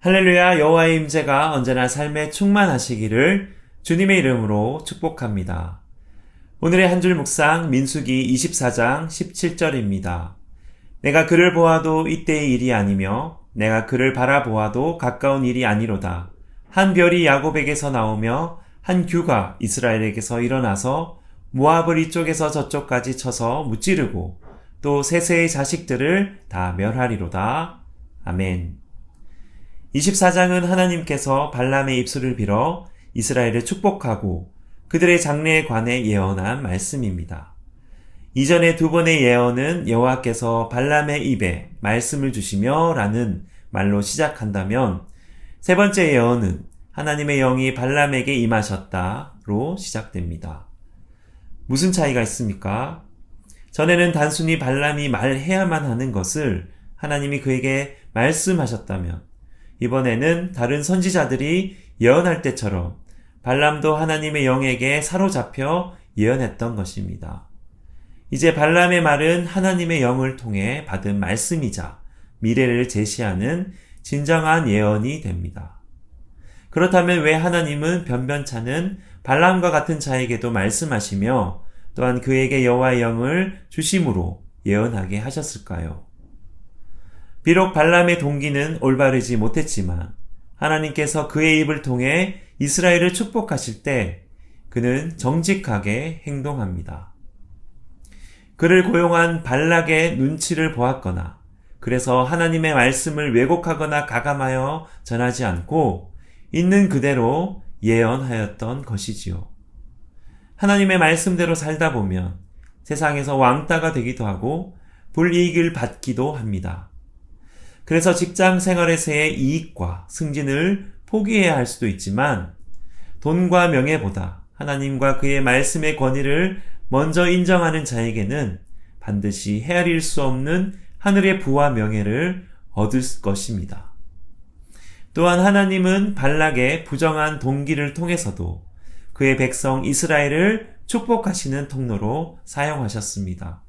할렐루야 여호와의 임재가 언제나 삶에 충만하시기를 주님의 이름으로 축복합니다. 오늘의 한 줄 묵상 민수기 24장 17절입니다. 내가 그를 보아도 이때의 일이 아니며 내가 그를 바라보아도 가까운 일이 아니로다. 한 별이 야곱에게서 나오며 한 규가 이스라엘에게서 일어나서 모압을 이쪽에서 저쪽까지 쳐서 무찌르고 또 세세의 자식들을 다 멸하리로다. 아멘. 24장은 하나님께서 발람의 입술을 빌어 이스라엘을 축복하고 그들의 장래에 관해 예언한 말씀입니다. 이전의 두 번의 예언은 여호와께서 발람의 입에 말씀을 주시며 라는 말로 시작한다면 세 번째 예언은 하나님의 영이 발람에게 임하셨다로 시작됩니다. 무슨 차이가 있습니까? 전에는 단순히 발람이 말해야만 하는 것을 하나님이 그에게 말씀하셨다면 이번에는 다른 선지자들이 예언할 때처럼 발람도 하나님의 영에게 사로잡혀 예언했던 것입니다. 이제 발람의 말은 하나님의 영을 통해 받은 말씀이자 미래를 제시하는 진정한 예언이 됩니다. 그렇다면 왜 하나님은 변변찮은 발람과 같은 자에게도 말씀하시며 또한 그에게 여호와의 영을 주심으로 예언하게 하셨을까요? 비록 발람의 동기는 올바르지 못했지만 하나님께서 그의 입을 통해 이스라엘을 축복하실 때 그는 정직하게 행동합니다. 그를 고용한 발락의 눈치를 보았거나 그래서 하나님의 말씀을 왜곡하거나 가감하여 전하지 않고 있는 그대로 예언하였던 것이지요. 하나님의 말씀대로 살다 보면 세상에서 왕따가 되기도 하고 불이익을 받기도 합니다. 그래서 직장 생활에서의 이익과 승진을 포기해야 할 수도 있지만 돈과 명예보다 하나님과 그의 말씀의 권위를 먼저 인정하는 자에게는 반드시 헤아릴 수 없는 하늘의 부와 명예를 얻을 것입니다. 또한 하나님은 발락의 부정한 동기를 통해서도 그의 백성 이스라엘을 축복하시는 통로로 사용하셨습니다.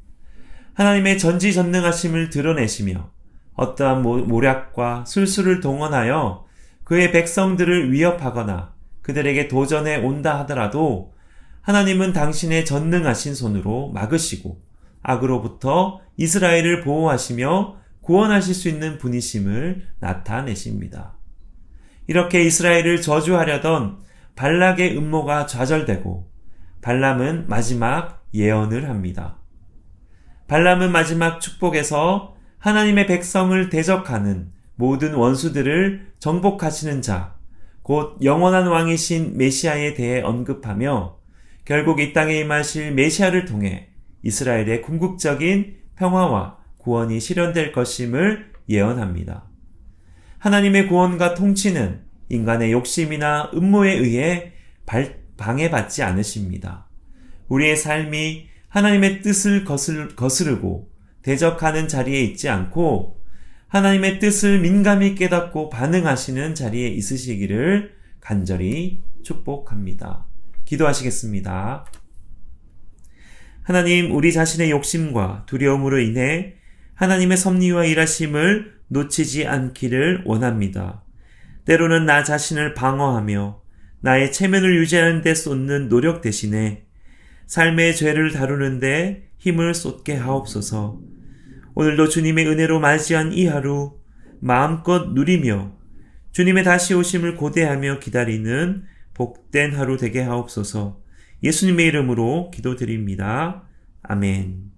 하나님의 전지전능하심을 드러내시며 어떠한 모략과 술수를 동원하여 그의 백성들을 위협하거나 그들에게 도전해 온다 하더라도 하나님은 당신의 전능하신 손으로 막으시고 악으로부터 이스라엘을 보호하시며 구원하실 수 있는 분이심을 나타내십니다. 이렇게 이스라엘을 저주하려던 발락의 음모가 좌절되고 발람은 마지막 예언을 합니다. 발람은 마지막 축복에서 하나님의 백성을 대적하는 모든 원수들을 정복하시는 자, 곧 영원한 왕이신 메시아에 대해 언급하며 결국 이 땅에 임하실 메시아를 통해 이스라엘의 궁극적인 평화와 구원이 실현될 것임을 예언합니다. 하나님의 구원과 통치는 인간의 욕심이나 음모에 의해 방해받지 않으십니다. 우리의 삶이 하나님의 뜻을 거스르고 대적하는 자리에 있지 않고 하나님의 뜻을 민감히 깨닫고 반응하시는 자리에 있으시기를 간절히 축복합니다. 기도하시겠습니다. 하나님, 우리 자신의 욕심과 두려움으로 인해 하나님의 섭리와 일하심을 놓치지 않기를 원합니다. 때로는 나 자신을 방어하며 나의 체면을 유지하는 데 쏟는 노력 대신에 삶의 죄를 다루는데 힘을 쏟게 하옵소서. 오늘도 주님의 은혜로 맞이한 이 하루 마음껏 누리며 주님의 다시 오심을 고대하며 기다리는 복된 하루 되게 하옵소서. 예수님의 이름으로 기도드립니다. 아멘.